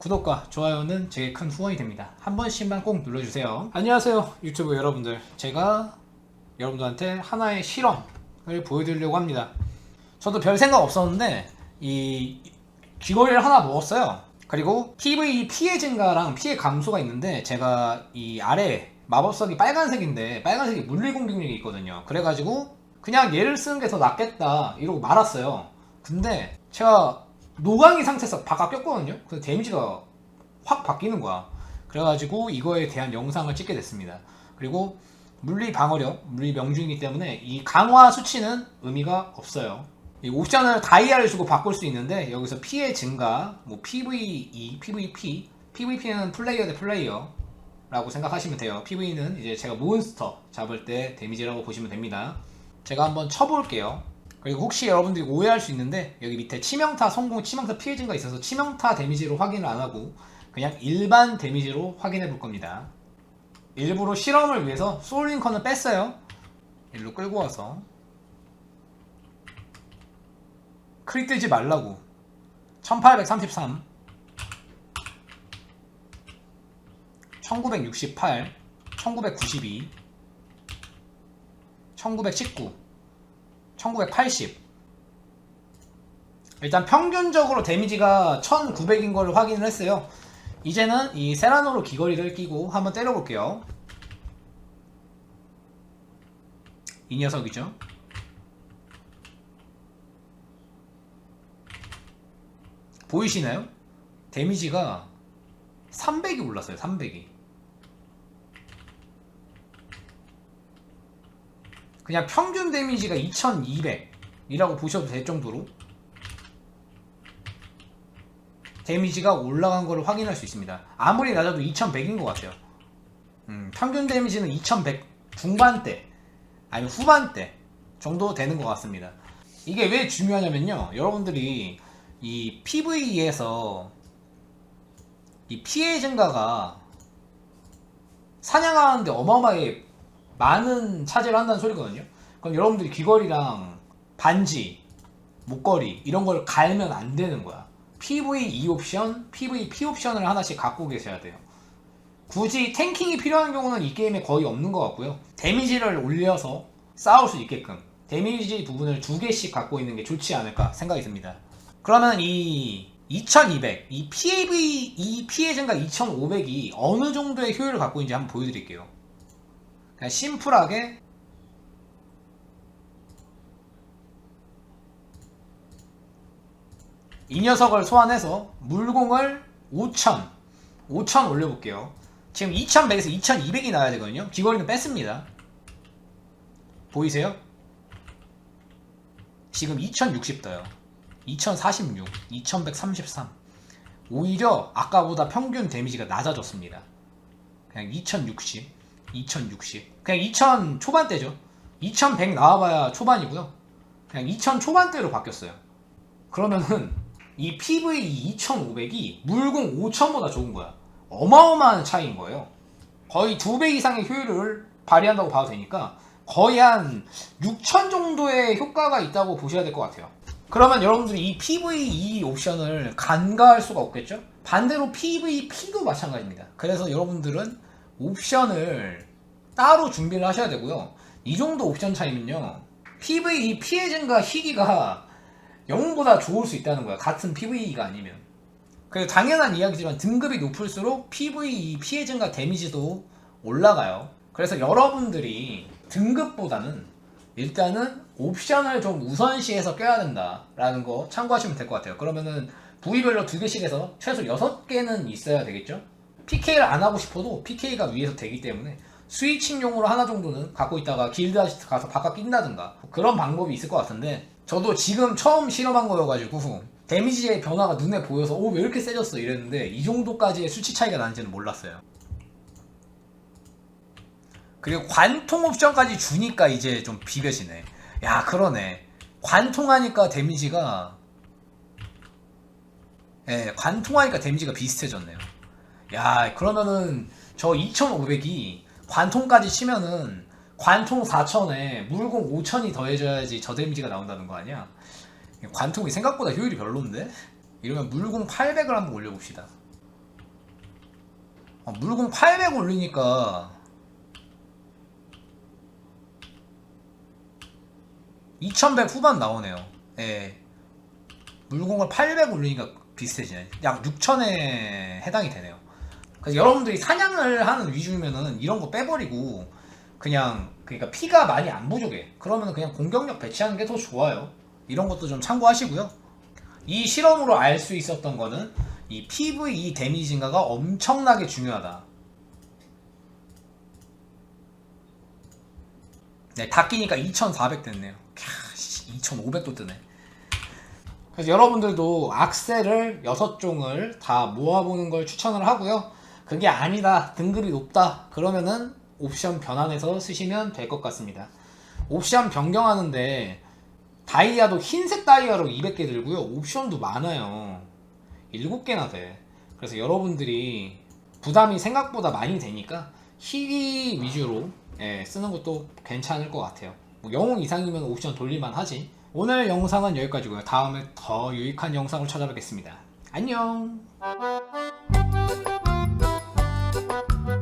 구독과 좋아요는 제게 큰 후원이 됩니다. 한 번씩만 꼭 눌러주세요. 안녕하세요, 유튜브 여러분들. 제가 여러분들한테 하나의 실험을 보여드리려고 합니다. 저도 별 생각 없었는데 이 귀걸이를 하나 먹었어요. 그리고 PV 피해 증가랑 피해 감소가 있는데 제가 이 아래 마법석이 빨간색인데 빨간색이 물리 공격력이 있거든요. 그래가지고 그냥 얘를 쓰는 게 더 낫겠다 이러고 말았어요. 근데 제가 노강이 상태에서 바깥 꼈거든요. 그래서 데미지가 확 바뀌는 거야. 그래가지고 이거에 대한 영상을 찍게 됐습니다. 그리고 물리 방어력, 물리 명중이기 때문에 이 강화 수치는 의미가 없어요. 이 옵션을 다이아를 주고 바꿀 수 있는데 여기서 피해 증가, 뭐 PVE, PVP, PVP는 플레이어 대 플레이어라고 생각하시면 돼요. PV는 이제 제가 몬스터 잡을 때 데미지라고 보시면 됩니다. 제가 한번 쳐볼게요. 그리고 혹시 여러분들이 오해할 수 있는데 여기 밑에 치명타 성공, 치명타 피해 증가 있어서 치명타 데미지로 확인을 안 하고 그냥 일반 데미지로 확인해 볼 겁니다. 일부러 실험을 위해서 소울링컨을 뺐어요. 일로 끌고 와서. 크리 뜨지 말라고. 1833 1968 1992 1919 1980 일단 평균적으로 데미지가 1900인 걸 확인을 했어요. 이제는 이 세라노로 귀걸이를 끼고 한번 때려볼게요. 이 녀석이죠. 보이시나요? 데미지가 300이 올랐어요 300이 그냥 평균 데미지가 2200이라고 보셔도 될 정도로 데미지가 올라간 걸 확인할 수 있습니다. 아무리 낮아도 2100인 것 같아요. 음, 평균 데미지는 2100 중반대 아니면 후반대 정도 되는 것 같습니다. 이게 왜 중요하냐면요. 여러분들이 이 PVE에서 이 피해 증가가 사냥하는데 어마어마하게 많은 차지를 한다는 소리거든요. 그럼 여러분들이 귀걸이랑 반지, 목걸이 이런 걸 갈면 안 되는 거야. PVE 옵션, PVP 옵션을 하나씩 갖고 계셔야 돼요. 굳이 탱킹이 필요한 경우는 이 게임에 거의 없는 것 같고요. 데미지를 올려서 싸울 수 있게끔 데미지 부분을 두 개씩 갖고 있는 게 좋지 않을까 생각이 듭니다. 그러면 이 2200, 이 PAV, 이 피해 증가 2500이 어느 정도의 효율을 갖고 있는지 한번 보여드릴게요. 그냥 심플하게. 이 녀석을 소환해서 물공을 5000 5000 올려볼게요. 지금 2100에서 2200이 나와야 되거든요. 귀걸이는 뺐습니다. 보이세요? 지금 2060 떠요. 2046 2133 오히려 아까보다 평균 데미지가 낮아졌습니다. 그냥 2060 2060 그냥 2000 초반대죠. 2100 나와봐야 초반이고요. 그냥 2000 초반대로 바뀌었어요. 그러면은 이 PV 2500이 물공 5000보다 좋은 거야. 어마어마한 차이인 거예요. 거의 두 배 이상의 효율을 발휘한다고 봐도 되니까 거의 한6000 정도의 효과가 있다고 보셔야 될 것 같아요. 그러면 여러분들이 이 PVE 옵션을 간과할 수가 없겠죠? 반대로 PVP도 마찬가지입니다. 그래서 여러분들은 옵션을 따로 준비를 하셔야 되고요. 이 정도 옵션 차이면요. PVE 피해 증가 희귀가 영웅보다 좋을 수 있다는 거야. 같은 PVE가 아니면. 그리고 당연한 이야기지만 등급이 높을수록 PVE 피해 증가 데미지도 올라가요. 그래서 여러분들이 등급보다는 일단은 옵션을 좀 우선시해서 껴야 된다라는 거 참고하시면 될 것 같아요. 그러면은 부위별로 두 개씩 해서 최소 6개는 있어야 되겠죠? PK를 안 하고 싶어도 PK가 위에서 되기 때문에 스위칭용으로 하나 정도는 갖고 있다가 길드 아시트 가서 바꿔 낀다든가 그런 방법이 있을 것 같은데 저도 지금 처음 실험한 거여가지고 데미지의 변화가 눈에 보여서 오 왜 이렇게 세졌어? 이랬는데 이 정도까지의 수치 차이가 나는지는 몰랐어요. 그리고 관통 옵션까지 주니까 이제 좀 비벼지네. 야 그러네. 관통하니까 데미지가 예 관통하니까 데미지가 비슷해졌네요 야 그러면은 저 2500이 관통까지 치면은 관통 4000에 물공 5000이 더해져야지 저 데미지가 나온다는 거 아니야? 관통이 생각보다 효율이 별론데? 이러면 물공 800을 한번 올려봅시다 아, 물공 800 올리니까 2100 후반 나오네요. 예. 물공을 800 올리니까 비슷해지네. 약 6000에 해당이 되네요. 그래서 여러분들이 사냥을 하는 위주면은 이런 거 빼버리고 그냥 그러니까 피가 많이 안 부족해. 그러면 그냥 공격력 배치하는 게 더 좋아요. 이런 것도 좀 참고하시고요. 이 실험으로 알 수 있었던 거는 이 PVE 데미지 증가가 엄청나게 중요하다. 네, 다 끼니까 2400 됐네요. 캬, 2500도 뜨네. 그래서 여러분들도 악셀을 6종을 다 모아보는 걸 추천을 하고요. 그게 아니다, 등급이 높다, 그러면은 옵션 변환해서 쓰시면 될 것 같습니다. 옵션 변경하는데 다이아도 흰색 다이아로 200개 들고요. 옵션도 많아요. 7개나 돼. 그래서 여러분들이 부담이 생각보다 많이 되니까 희귀 위주로 예, 쓰는 것도 괜찮을 것 같아요. 뭐 영웅 이상이면 옵션 돌릴만 하지. 오늘 영상은 여기까지고요. 다음에 더 유익한 영상을 찾아뵙겠습니다. 안녕! Thank you.